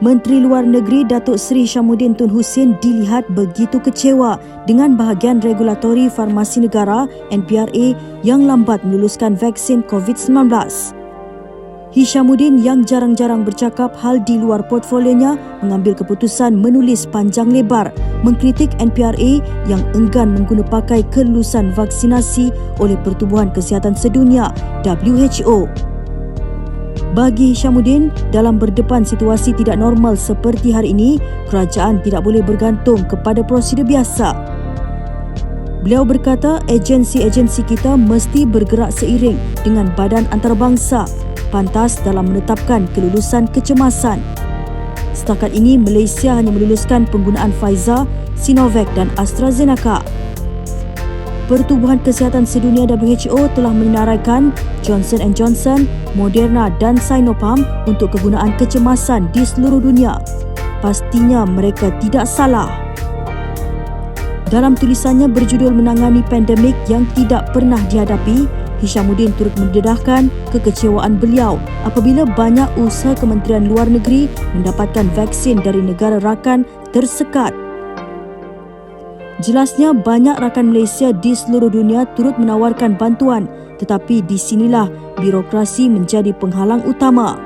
Menteri Luar Negeri Datuk Seri Syamuddin Tun Hussein dilihat begitu kecewa dengan bahagian regulatori farmasi negara NPRA yang lambat meluluskan vaksin COVID-19. Hishamuddin yang jarang-jarang bercakap hal di luar portfolionya mengambil keputusan menulis panjang lebar mengkritik NPRA yang enggan mengguna pakai kelulusan vaksinasi oleh Pertubuhan Kesihatan Sedunia WHO. Bagi Hishamuddin, dalam berdepan situasi tidak normal seperti hari ini, kerajaan tidak boleh bergantung kepada prosedur biasa. Beliau berkata agensi-agensi kita mesti bergerak seiring dengan badan antarabangsa pantas dalam menetapkan kelulusan kecemasan. Setakat ini, Malaysia hanya meluluskan penggunaan Pfizer, Sinovac dan AstraZeneca. Pertubuhan Kesihatan Sedunia WHO telah menaraikan Johnson Johnson, Moderna dan Sinopharm untuk kegunaan kecemasan di seluruh dunia. Pastinya mereka tidak salah. Dalam tulisannya berjudul Menangani Pandemik yang Tidak Pernah Dihadapi, Hishamuddin turut mendedahkan kekecewaan beliau apabila banyak usaha Kementerian Luar Negeri mendapatkan vaksin dari negara rakan tersekat Jelasnya banyak rakan Malaysia di seluruh dunia turut menawarkan bantuan tetapi di sinilah birokrasi menjadi penghalang utama.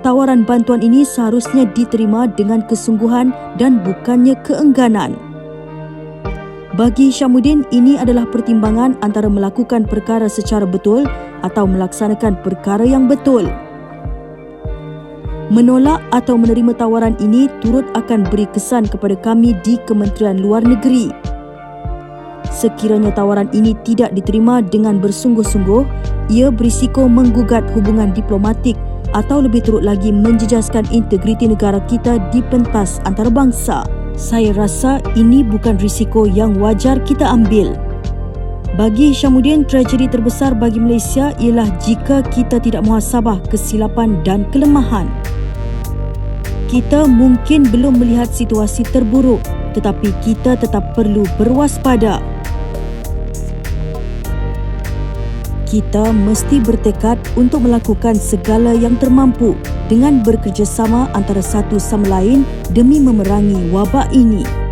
Tawaran bantuan ini seharusnya diterima dengan kesungguhan dan bukannya keengganan. Bagi Syamuddin, ini adalah pertimbangan antara melakukan perkara secara betul atau melaksanakan perkara yang betul. Menolak atau menerima tawaran ini turut akan beri kesan kepada kami di Kementerian Luar Negeri. Sekiranya tawaran ini tidak diterima dengan bersungguh-sungguh, ia berisiko menggugat hubungan diplomatik atau lebih teruk lagi menjejaskan integriti negara kita di pentas antarabangsa. Saya rasa ini bukan risiko yang wajar kita ambil. Bagi Syamuddin, tragedi terbesar bagi Malaysia ialah jika kita tidak muhasabah kesilapan dan kelemahan kita mungkin belum melihat situasi terburuk tetapi kita tetap perlu berwaspada. Kita mesti bertekad untuk melakukan segala yang termampu dengan bekerjasama antara satu sama lain demi memerangi wabak ini.